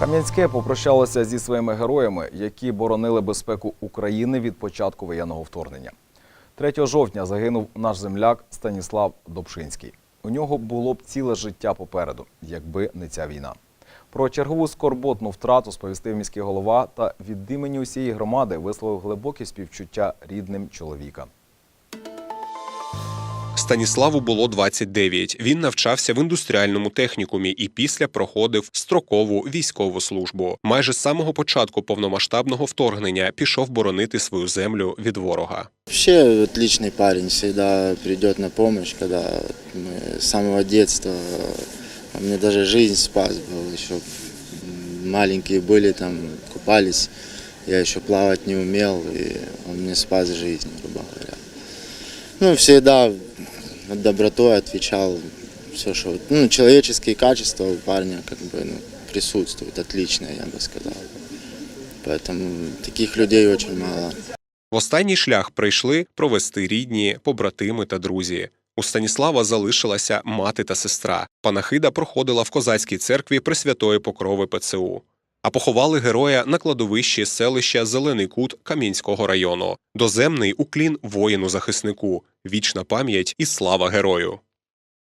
Кам'янське попрощалося зі своїми героями, які боронили безпеку України від початку воєнного вторгнення. 3 жовтня загинув наш земляк Станіслав Добшинський. У нього було б ціле життя попереду, якби не ця війна. Про чергову скорботну втрату сповістив міський голова та від імені усієї громади висловив глибокі співчуття рідним чоловіка. Станіславу було 29. Він навчався в індустріальному технікумі і після проходив строкову військову службу. Майже з самого початку повномасштабного вторгнення пішов боронити свою землю від ворога. Вообще отличный парень, всегда придет на помощь, когда мы с самого детства, он мне даже жизнь спас был, еще маленькие были, там купались, я еще плавать не умел, и он мне спас жизнь, грубо говоря. Ну, всегда добротой отвечал, все, что, ну, человеческие качества у парня, как бы, ну, присутствуют, отличные, я бы сказал. Поэтому таких людей очень мало. В останній шлях прийшли провести рідні, побратими та друзі. У Станіслава залишилася мати та сестра. Панахида проходила в козацькій церкві Пресвятої Покрови ПЦУ. А поховали героя на кладовищі селища Зелений Кут Кам'янського району. Доземний уклін воїну-захиснику, вічна пам'ять і слава герою.